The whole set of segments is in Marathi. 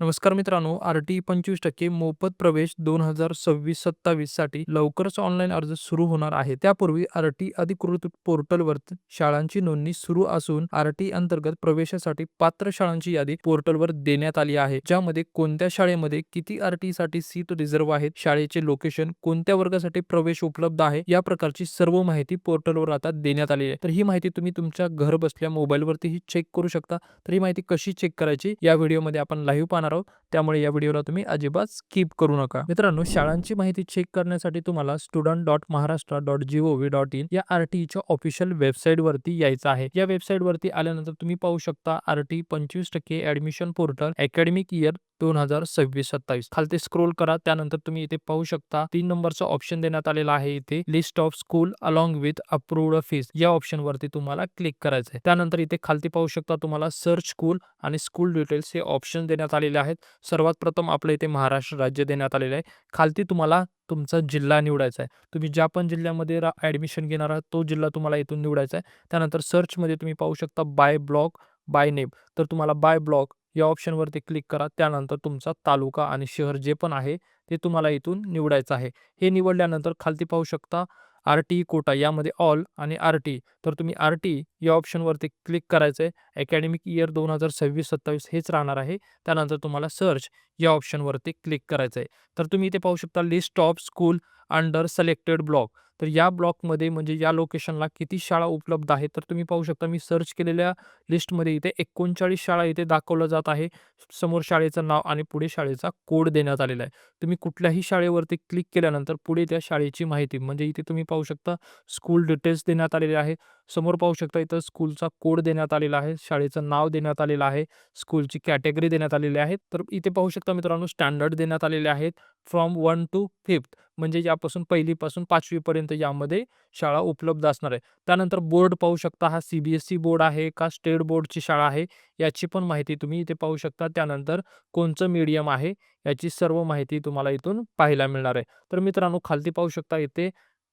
नमस्कार मित्रांनो आर टी पंचवीस टक्के मोफत प्रवेश दोन हजार सव्वीस सत्तावीससाठी लवकरच ऑनलाईन अर्ज सुरू होणार आहे. त्यापूर्वी आर टी अधिकृत पोर्टलवर शाळांची नोंदणी सुरू असून आर टी अंतर्गत प्रवेशासाठी पात्र शाळांची यादी पोर्टलवर देण्यात आली आहे. ज्यामध्ये कोणत्या शाळेमध्ये किती आर टी साठी सीट रिझर्व्ह आहेत शाळेचे लोकेशन कोणत्या वर्गासाठी प्रवेश उपलब्ध आहे या प्रकारची सर्व माहिती पोर्टलवर आता देण्यात आली आहे. तर ही माहिती तुम्ही तुमच्या घर बसल्या मोबाईलवरतीही चेक करू शकता. तर ही माहिती कशी चेक करायची या व्हिडिओमध्ये आपण लाईव्ह पाहणार आहोत त्यामुळे या व्हिडिओला तुम्ही अजिबात स्किप करू नका. मित्रांनो शाळांची माहिती चेक करण्यासाठी तुम्हाला student dot Maharashtra dot gov dot in या आरटीईच्या ऑफिशियल वेबसाईट वरती यायचं आहे. या वेबसाईट वरती आल्यानंतर तुम्ही पाहू शकता आर टी पंचवीस टक्के ऍडमिशन पोर्टल अकॅडमिक इयर दोन हजार सव्वीस सत्तावीस. खालती स्क्रोल करा त्यानंतर तुम्ही इथे पाहू शकता तीन नंबरचा ऑप्शन देण्यात आलेला आहे इथे list of school along with approved fees या ऑप्शन वरती तुम्हाला क्लिक करायचं आहे. त्यानंतर इथे खालती पाहू शकता तुम्हाला सर्च स्कूल आणि स्कूल डिटेल्स हे ऑप्शन देण्यात आलेले आहेत. सर्वात प्रथम आपलं इथे महाराष्ट्र राज्य देण्यात आलेलं आहे. खालती तुम्हाला तुमचा जिल्हा निवडायचा आहे. तुम्ही ज्या पण जिल्ह्यामध्ये ॲडमिशन घेणार आहात तो जिल्हा तुम्हाला इथून निवडायचा आहे. त्यानंतर सर्चमध्ये तुम्ही पाहू शकता बाय ब्लॉक बाय नेम तर तुम्हाला बाय ब्लॉक या ऑप्शनवरती क्लिक करा. त्यानंतर तुमचा तालुका आणि शहर जे पण आहे ते तुम्हाला इथून निवडायचं आहे. हे निवडल्यानंतर खालती पाहू शकता आर टी कोटा यामध्ये ऑल आणि आर टी. तर तुम्ही आर टी या ऑप्शनवरती क्लिक करायचं आहे. अकॅडमिक इयर दोन हजार सव्वीस सत्तावीस हेच राहणार आहे. त्यानंतर तुम्हाला सर्च या ऑप्शनवरती क्लिक करायचं आहे. तर तुम्ही इथे पाहू शकता list of school under selected block. तर या ब्लॉकमध्ये म्हणजे या लोकेशनला किती शाळा उपलब्ध आहेत? तर तुम्ही पाहू शकता मी सर्च केलेल्या लिस्टमध्ये इथे एकोणचाळीस शाळा इथे दाखवलं जात आहे. समोर शाळेचं नाव आणि पुढे शाळेचा कोड देण्यात आलेला आहे. तुम्ही कुठल्याही शाळेवरती क्लिक केल्यानंतर पुढे त्या शाळेची माहिती म्हणजे इथे तुम्ही पाहू शकता स्कूल डिटेल्स देण्यात आलेले आहे. समोर पाहू शकता इथं स्कूलचा कोड देण्यात आलेला आहे शाळेचं नाव देण्यात आलेलं आहे स्कूलची कॅटेगरी देण्यात आलेली आहे. तर इथे पाहू शकता मित्रांनो स्टँडर्ड देण्यात आलेले आहेत फ्रॉम वन टू फिफ्थ म्हणजे यापासून पहिलीपासून पाचवीपर्यंत यामध्ये शाळा उपलब्ध असणार आहे. त्यानंतर बोर्ड पाहू शकता हा C B S C board आहे का स्टेट बोर्डची शाळा आहे याची पण माहिती तुम्ही इथे पाहू शकता. त्यानंतर कोणचं मीडियम आहे याची सर्व माहिती तुम्हाला इथून पाहायला मिळणार आहे. तर मित्रांनो खालती पाहू शकता इथे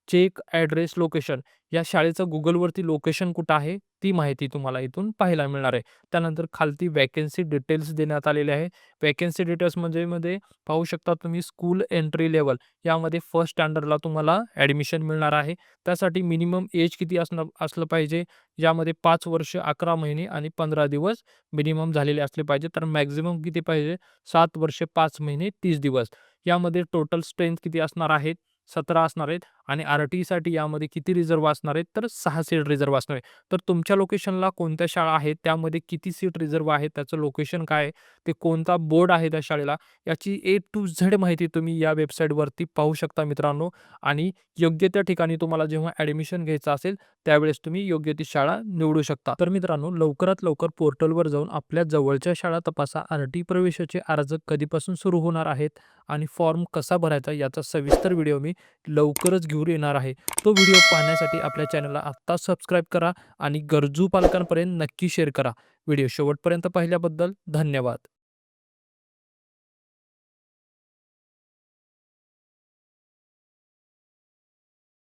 चेक ॲड्रेस लोकेशन. या शाळेचं गुगलवरती लोकेशन कुठं आहे ती माहिती तुम्हाला इथून पाहायला मिळणार आहे. त्यानंतर खालती वॅकेन्सी डिटेल्स देण्यात आलेले आहे. वॅकेन्सी डिटेल्स म्हणजे मध्ये पाहू शकता तुम्ही स्कूल एंट्री लेवल यामध्ये फर्स्ट स्टँडर्डला तुम्हाला ॲडमिशन मिळणार आहे. त्यासाठी मिनिमम एज किती असणं असलं पाहिजे? यामध्ये पाच वर्ष अकरा महिने आणि पंधरा दिवस मिनिमम झालेले असले पाहिजे. तर मॅक्झिमम किती पाहिजे? सात वर्ष पाच महिने तीस दिवस. यामध्ये टोटल स्ट्रेंथ किती असणार आहेत सतरा असणार आहेत आणि आर टीसाठी यामध्ये किती रिझर्व असणार आहेत? तर सहा सीट रिझर्व असणार आहे तर तुमच्या लोकेशनला कोणत्या शाळा आहेत? त्यामध्ये किती सीट रिझर्व आहे त्याचं लोकेशन काय आहे? ते कोणता बोर्ड आहे त्या शाळेला? याची ए टू झेड माहिती तुम्ही या वेबसाईटवरती पाहू शकता मित्रांनो. आणि योग्य त्या ठिकाणी तुम्हाला जेव्हा ॲडमिशन घ्यायचं असेल त्यावेळेस तुम्ही योग्य ती शाळा निवडू शकता. तर मित्रांनो लवकरात लवकर पोर्टलवर जाऊन आपल्या जवळच्या शाळा तपासा. आर टी प्रवेशाचे अर्ज कधीपासून सुरू होणार आहेत? आणि फॉर्म कसा भरायचा? याचा सविस्तर व्हिडिओ मी लवकरच घेऊन येणार आहे. तो व्हिडिओ पाहण्यासाठी आपल्या चॅनलला आत्ता सबस्क्राईब करा आणि गरजू पालकांपर्यंत नक्की शेअर करा. व्हिडिओ शेवटपर्यंत पाहिल्याबद्दल धन्यवाद.